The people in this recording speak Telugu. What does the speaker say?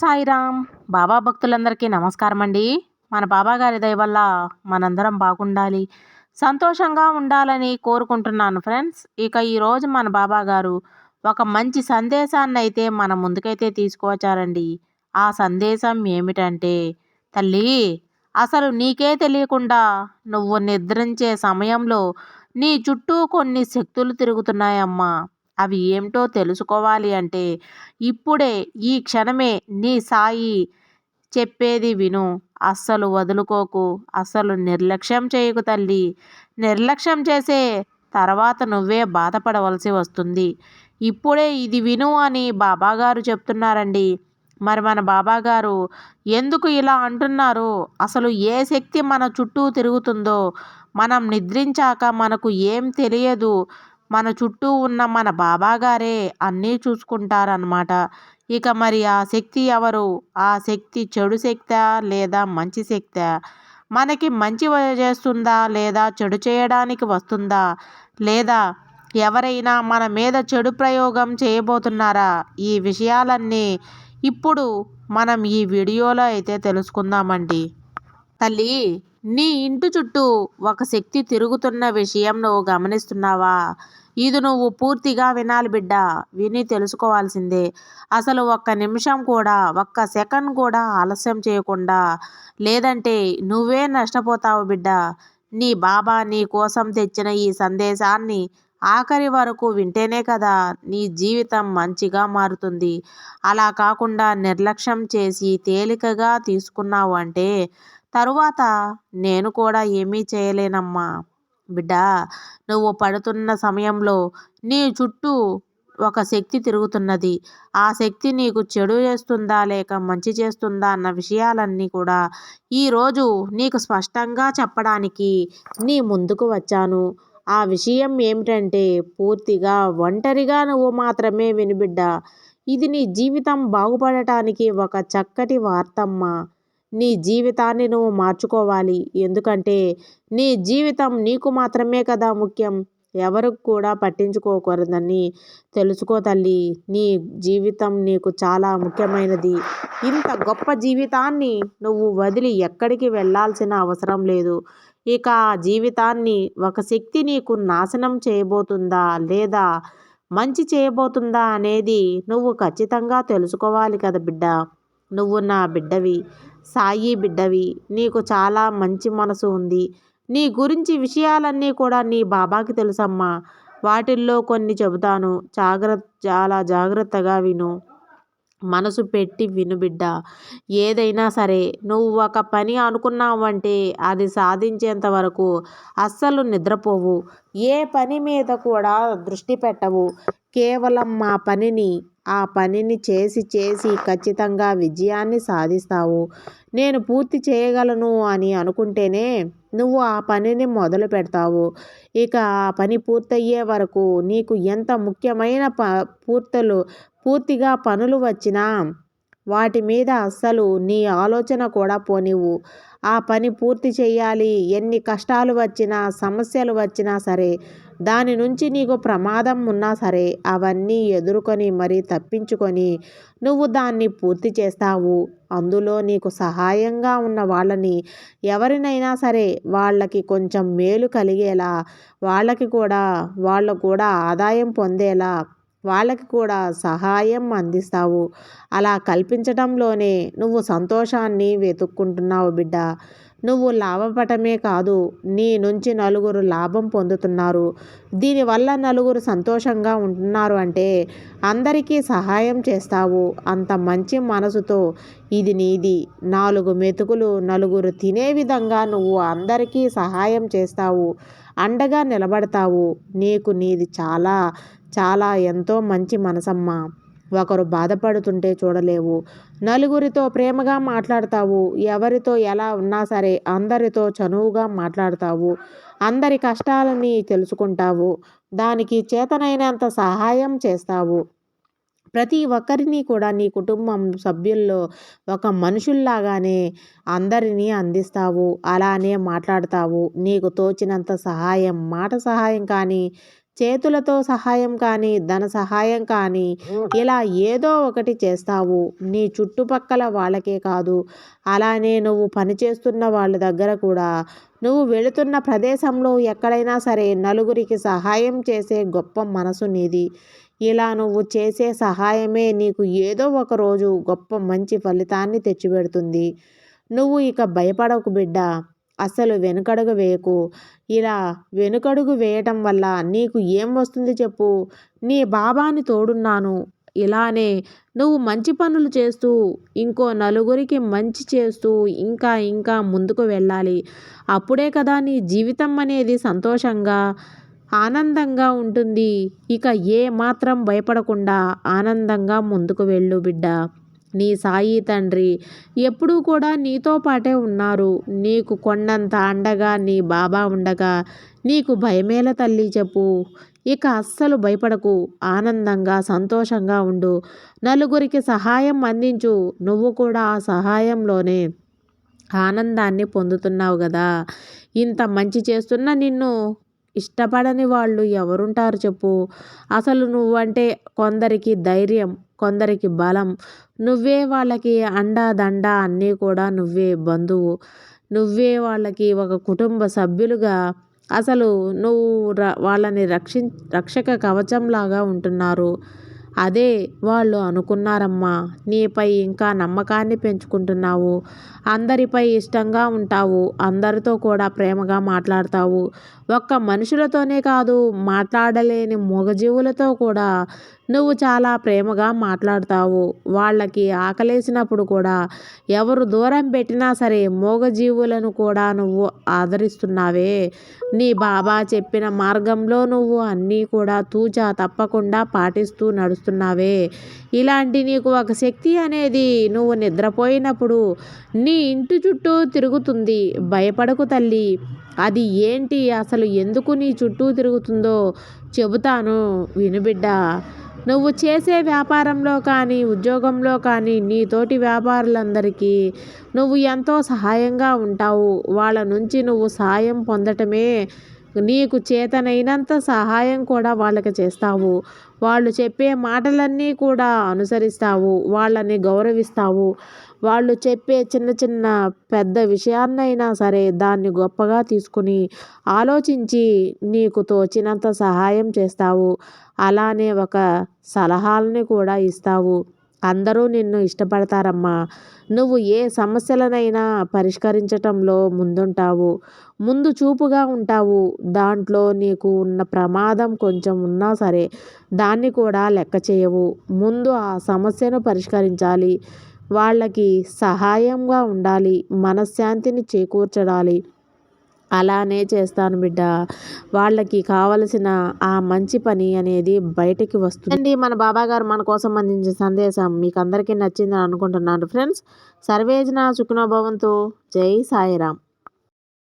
సాయిరామ్. బాబా భక్తులందరికీ నమస్కారం అండి మన బాబా గారి దయ వల్ల మనందరం బాగుండాలి. సంతోషంగా ఉండాలని కోరుకుంటున్నాను ఫ్రెండ్స్. ఇక ఈరోజు మన బాబాగారు ఒక మంచి సందేశాన్ని అయితే మన ముందుకైతే తీసుకువచ్చారండి. ఆ సందేశం ఏమిటంటే తల్లి అసలు నీకే తెలియకుండా నువ్వు నిద్రించే సమయంలో నీ చుట్టూ కొన్ని శక్తులు తిరుగుతున్నాయమ్మా. అవి ఏమిటో తెలుసుకోవాలి అంటే ఇప్పుడే ఈ క్షణమే నీ సాయి చెప్పేది విను. అస్సలు వదులుకోకు. అస్సలు నిర్లక్ష్యం చేయకు తల్లి. నిర్లక్ష్యం చేసే తర్వాత నువ్వే బాధపడవలసి వస్తుంది. ఇప్పుడే ఇది విను అని బాబాగారు చెప్తున్నారండి. మరి మన బాబాగారు ఎందుకు ఇలా అంటున్నారు? అసలు ఏ శక్తి మన చుట్టూ తిరుగుతుందో మనం నిద్రించాక మనకు ఏం తెలియదు. మన చుట్టూ ఉన్న మన బాబాగారే అన్నీ చూసుకుంటారనమాట ఇక మరి ఆ శక్తి ఎవరు? ఆ శక్తి చెడు శక్తా లేదా మంచి శక్తా? మనకి మంచి చేస్తుందా లేదా చెడు చేయడానికి వస్తుందా? లేదా ఎవరైనా మన మీద చెడు ప్రయోగం చేయబోతున్నారా? ఈ విషయాలన్నీ ఇప్పుడు మనం ఈ వీడియోలో అయితే తెలుసుకుందామండి. తల్లి నీ ఇంటి చుట్టూ ఒక శక్తి తిరుగుతున్న విషయం నువ్వు గమనిస్తున్నావా? ఇది నువ్వు పూర్తిగా వినాలి బిడ్డ. విని తెలుసుకోవాల్సిందే. అసలు ఒక్క నిమిషం కూడా ఒక్క సెకండ్ కూడా ఆలస్యం చేయకుండా లేదంటే నువ్వే నష్టపోతావు బిడ్డ. నీ బాబా నీ కోసం తెచ్చిన ఈ సందేశాన్ని ఆఖరి వరకు వింటేనే కదా నీ జీవితం మంచిగా మారుతుంది. అలా కాకుండా నిర్లక్ష్యం చేసి తేలికగా తీసుకున్నావు అంటే తరువాత నేను కూడా ఏమీ చేయలేనమ్మా. బిడ్డ నువ్వు పడుతున్న సమయంలో నీ చుట్టూ ఒక శక్తి తిరుగుతున్నది. ఆ శక్తి నీకు చెడు చేస్తుందా లేక మంచి చేస్తుందా అన్న విషయాలన్నీ కూడా ఈరోజు నీకు స్పష్టంగా చెప్పడానికి నీ ముందుకు వచ్చాను. ఆ విషయం ఏమిటంటే పూర్తిగా ఒంటరిగా నువ్వు మాత్రమే వినిబిడ్డ ఇది నీ జీవితం బాగుపడటానికి ఒక చక్కటి వార్తమ్మా. నీ జీవితాన్ని నువ్వు మార్చుకోవాలి. ఎందుకంటే నీ జీవితం నీకు మాత్రమే కదా ముఖ్యం. ఎవరికి కూడా పట్టించుకోకూడదని తెలుసుకో తల్లి. నీ జీవితం నీకు చాలా ముఖ్యమైనది. ఇంత గొప్ప జీవితాన్ని నువ్వు వదిలి ఎక్కడికి వెళ్ళాల్సిన అవసరం లేదు. ఇక ఆ జీవితాన్ని ఒక శక్తి నీకు నాశనం చేయబోతుందా లేదా? మంచి చేయబోతుందా అనేది నువ్వు ఖచ్చితంగా తెలుసుకోవాలి కదా బిడ్డ. నువ్వు నా బిడ్డవి సాయి బిడ్డవి. నీకు చాలా మంచి మనసు ఉంది. నీ గురించి విషయాలన్నీ కూడా నీ బాబాకి తెలుసమ్మా. వాటిల్లో కొన్ని చెబుతాను. జాగ్రత్త చాలా జాగ్రత్తగా విను. మనసు పెట్టి విను బిడ్డ. ఏదైనా సరే నువ్వు ఒక పని అనుకున్నావంటే అది సాధించేంత వరకు అస్సలు నిద్రపోవు. ఏ పని మీద కూడా దృష్టి పెట్టవు. కేవలం మా పనిని ఆ పనిని చేసి చేసి ఖచ్చితంగా విజయాన్ని సాధిస్తావు. నేను పూర్తి చేయగలను అని అనుకుంటేనే నువ్వు ఆ పనిని మొదలు పెడతావు. ఇక ఆ పని పూర్తయ్యే వరకు నీకు ఎంత ముఖ్యమైన ప పూర్తలు పూర్తిగా పనులు వచ్చినా వాటి మీద అస్సలు నీ ఆలోచన కూడా పోనివ్వు. ఆ పని పూర్తి చేయాలి. ఎన్ని కష్టాలు వచ్చినా సమస్యలు వచ్చినా సరే దాని నుంచి నీకు ప్రమాదం ఉన్నా సరే అవన్నీ ఎదుర్కొని మరీ తప్పించుకొని నువ్వు దాన్ని పూర్తి చేస్తావు. అందులో నీకు సహాయంగా ఉన్న వాళ్ళని ఎవరినైనా సరే వాళ్ళకి కొంచెం మేలు కలిగేలా వాళ్ళకి కూడా వాళ్ళు కూడా ఆదాయం పొందేలా వాళ్ళకి కూడా సహాయం అందిస్తావు. అలా కల్పించడంలోనే నువ్వు సంతోషాన్ని వెతుక్కుంటున్నావు బిడ్డ. నువ్వు లాభపడమే కాదు నీ నుంచి నలుగురు లాభం పొందుతున్నారు. దీనివల్ల నలుగురు సంతోషంగా ఉంటున్నారు అంటే అందరికీ సహాయం చేస్తావు. అంత మంచి మనసుతో ఇది నీది. నాలుగు మెతుకులు నలుగురు తినే విధంగా నువ్వు అందరికీ సహాయం చేస్తావు. అండగా నిలబడతావు. నీకు నీది చాలా చాలా ఎంతో మంచి మనసమ్మ. ఒకరు బాధపడుతుంటే చూడలేవు. నలుగురితో ప్రేమగా మాట్లాడతావు. ఎవరితో ఎలా ఉన్నా సరే అందరితో చనువుగా మాట్లాడతావు. అందరి కష్టాలని తెలుసుకుంటావు. దానికి చేతనైనంత సహాయం చేస్తావు. ప్రతి ఒక్కరిని కూడా నీ కుటుంబం సభ్యుల్లో ఒక మనుషుల్లాగానే అందరినీ అందిస్తావు. అలానే మాట్లాడతావు. నీకు తోచినంత సహాయం మాట సహాయం కానీ చేతులతో సహాయం కానీ ధన సహాయం కానీ ఇలా ఏదో ఒకటి చేస్తావు. నీ చుట్టుపక్కల వాళ్ళకే కాదు. అలానే నువ్వు పనిచేస్తున్న వాళ్ళ దగ్గర కూడా నువ్వు వెళుతున్న ప్రదేశంలో ఎక్కడైనా సరే నలుగురికి సహాయం చేసే గొప్ప మనసు నీది. ఇలా నువ్వు చేసే సహాయమే నీకు ఏదో ఒక రోజు గొప్ప మంచి ఫలితాన్ని తెచ్చిపెడుతుంది. నువ్వు ఇక భయపడకు బిడ్డ. అసలు వెనుకడుగు వేయకు. ఇలా వెనుకడుగు వేయటం వల్ల నీకు ఏం వస్తుంది చెప్పు. నీ బాబాని తోడున్నాను. ఇలానే నువ్వు మంచి పనులు చేస్తూ ఇంకో నలుగురికి మంచి చేస్తూ ఇంకా ఇంకా ముందుకు వెళ్ళాలి. అప్పుడే కదా నీ జీవితం అనేది సంతోషంగా ఆనందంగా ఉంటుంది. ఇక ఏ మాత్రం భయపడకుండా ఆనందంగా ముందుకు వెళ్ళు బిడ్డ. నీ సాయి తండ్రి ఎప్పుడూ కూడా నీతో పాటే ఉన్నారు. నీకు కొండంత అండగా నీ బాబా ఉండగా నీకు భయమేల తల్లి చెప్పు. ఇక అస్సలు భయపడకు. ఆనందంగా సంతోషంగా ఉండు. నలుగురికి సహాయం అందించు. నువ్వు కూడా ఆ సహాయంలోనే ఆనందాన్ని పొందుతున్నావు కదా ఇంత మంచి చేస్తున్న నిన్ను ఇష్టపడని వాళ్ళు ఎవరుంటారు చెప్పు. అసలు నువ్వంటే కొందరికి ధైర్యం కొందరికి బలం. నువ్వే వాళ్ళకి అండా దండ అన్నీ కూడా నువ్వే బంధువు. నువ్వే వాళ్ళకి ఒక కుటుంబ సభ్యులుగా. అసలు నువ్వు ర వాళ్ళని రక్షి రక్షక కవచంలాగా ఉంటున్నారు. అదే వాళ్ళు అనుకున్నారమ్మా. నీపై ఇంకా నమ్మకాన్ని పెంచుకుంటున్నావు. అందరిపై ఇష్టంగా ఉంటావు. అందరితో కూడా ప్రేమగా మాట్లాడతావు. ఒక్క మనుషులతోనే కాదు మాట్లాడలేని మూగజీవులతో కూడా నువ్వు చాలా ప్రేమగా మాట్లాడతావు. వాళ్ళకి ఆకలేసినప్పుడు కూడా ఎవరు దూరం పెట్టినా సరే మూగజీవులను కూడా నువ్వు ఆదరిస్తున్నావే. నీ బాబా చెప్పిన మార్గంలో నువ్వు అన్నీ కూడా తూచా తప్పకుండా పాటిస్తూ నడుస్తున్నావే. ఇలాంటి నీకు ఒక శక్తి అనేది నువ్వు నిద్రపోయినప్పుడు నీ ఇంటి చుట్టూ తిరుగుతుంది. భయపడకు తల్లి. అది ఏంటి? అసలు ఎందుకు నీ చుట్టూ తిరుగుతుందో చెబుతాను వినుబిడ్డ. నువ్వు చేసే వ్యాపారంలో కానీ ఉద్యోగంలో కానీ నీ తోటి వ్యాపారులందరికీ నువ్వు ఎంతో సహాయంగా ఉంటావు. వాళ్ళ నుంచి నువ్వు సహాయం పొందటమే నీకు చేతనైనంత సహాయం కూడా వాళ్ళకి చేస్తావు. వాళ్ళు చెప్పే మాటలన్నీ కూడా అనుసరిస్తావు. వాళ్ళని గౌరవిస్తావు. వాళ్ళు చెప్పే చిన్న చిన్న పెద్ద విషయాన్నైనా సరే దాన్ని గొప్పగా తీసుకుని ఆలోచించి నీకు తోచినంత సహాయం చేస్తావు. అలానే ఒక సలహాలని కూడా ఇస్తావు. అందరూ నిన్ను ఇష్టపడతారమ్మా. నువ్వు ఏ సమస్యలనైనా పరిష్కరించటంలో ముందుంటావు. ముందు చూపుగా ఉంటావు. దాంట్లో నీకు ఉన్న ప్రమాదం కొంచెం ఉన్నా సరే దాన్ని కూడా లెక్క చేయవు. ముందు ఆ సమస్యను పరిష్కరించాలి. వాళ్ళకి సహాయంగా ఉండాలి మనశ్శాంతిని చేకూర్చడాలి. అలానే చేస్తాను బిడ్డ. వాళ్ళకి కావలసిన ఆ మంచి పని అనేది బయటికి వస్తుంది. మన బాబా గారు మన కోసం అందించిన సందేశం మీకు అందరికీ నచ్చిందని అనుకుంటున్నాను. ఫ్రెండ్స్ సర్వేజన సుఖనోభవంతో జై సాయిరామ్.